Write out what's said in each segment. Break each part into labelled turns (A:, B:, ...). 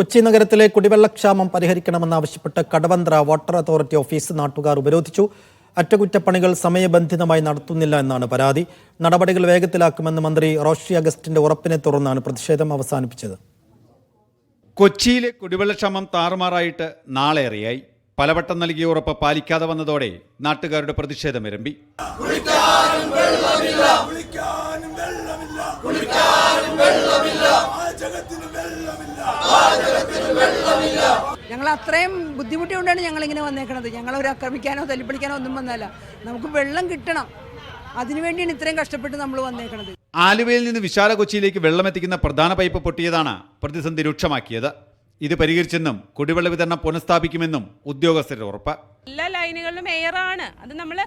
A: കൊച്ചി നഗരത്തിലെ കുടിവെള്ളക്ഷാമം പരിഹരിക്കണമെന്നാവശ്യപ്പെട്ട് കടവന്ത്ര വാട്ടർ അതോറിറ്റി ഓഫീസ് നാട്ടുകാർ ഉപരോധിച്ചു. അറ്റകുറ്റപ്പണികൾ സമയബന്ധിതമായി നടത്തുന്നില്ല എന്നാണ് പരാതി. നടപടികൾ വേഗത്തിലാക്കുമെന്ന് മന്ത്രി റോഷി അഗസ്റ്റിന്റെ ഉറപ്പിനെ തുടർന്നാണ് പ്രതിഷേധം അവസാനിപ്പിച്ചത്.
B: കൊച്ചിയിലെ കുടിവെള്ളക്ഷാമം താറുമാറായിട്ട് നാളേറെയായി. പലവട്ടം നൽകിയ ഉറപ്പ് പാലിക്കാതെ വന്നതോടെ നാട്ടുകാരുടെ പ്രതിഷേധം ഇരമ്പി
C: ഞങ്ങൾ അത്രയും ബുദ്ധിമുട്ടി കൊണ്ടാണ് ഞങ്ങൾ ഇങ്ങനെ വന്നേക്കണത്. ഞങ്ങൾ ഒരു ആക്രമിക്കാനോ തല്ലിപ്പിടിക്കാനോ ഒന്നും വന്നല്ല നമുക്ക് വെള്ളം കിട്ടണം. അതിനുവേണ്ടിയാണ് ഇത്രയും കഷ്ടപ്പെട്ട് നമ്മൾ വന്നേക്കണത്.
B: ആലുവയിൽ നിന്ന് വിശാല കൊച്ചിയിലേക്ക് വെള്ളമെത്തിക്കുന്ന പ്രധാന പൈപ്പ് പൊട്ടിയതാണ് പ്രതിസന്ധി രൂക്ഷമാക്കിയത്. ഇത് പരിഹരിച്ചെന്നും കുടിവെള്ള വിതരണം പുനഃസ്ഥാപിക്കുമെന്നും ഉദ്യോഗസ്ഥരുടെ ഉറപ്പ്.
D: എല്ലാ ലൈനുകളിലും എയറാണ് അത് നമ്മൾ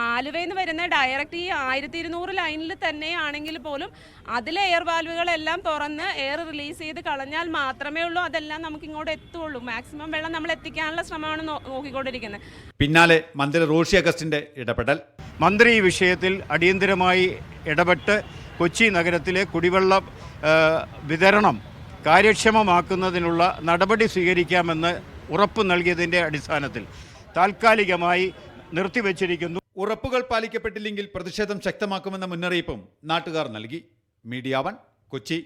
D: ആലുവയിൽ നിന്ന് വരുന്ന ഡയറക്റ്റ് ഈ ആയിരത്തി ഇരുന്നൂറ് ലൈനിൽ തന്നെ ആണെങ്കിൽ പോലും അതിലെ എയർ വാൽവുകളെല്ലാം തുറന്ന് എയർ റിലീസ് ചെയ്ത് കളഞ്ഞാൽ മാത്രമേ ഉള്ളൂ. അതെല്ലാം നമുക്ക് ഇങ്ങോട്ട് എത്തുള്ളൂ. മാക്സിമം വെള്ളം നമ്മൾ എത്തിക്കാനുള്ള ശ്രമമാണ് നോക്കിക്കൊണ്ടിരിക്കുന്നത്.
B: പിന്നാലെ മന്ത്രി റോഷി അഗസ്റ്റിന്റെ ഇടപെടൽ.
E: മന്ത്രി ഈ വിഷയത്തിൽ അടിയന്തിരമായി ഇടപെട്ട് കൊച്ചി നഗരത്തിലെ കുടിവെള്ള വിതരണം കാര്യക്ഷമമാക്കുന്നതിനുള്ള നടപടി സ്വീകരിക്കാമെന്ന് ഉറപ്പ് നൽകിയതിന്റെ അടിസ്ഥാനത്തിൽ താൽക്കാലികമായി നിർത്തിവച്ചിരിക്കുന്നു.
B: ഉറപ്പുകൾ പാലിക്കപ്പെട്ടില്ലെങ്കിൽ പ്രതിഷേധം ശക്തമാക്കുമെന്ന മുന്നറിയിപ്പും നാട്ടുകാർ നൽകി. Media one Kochi.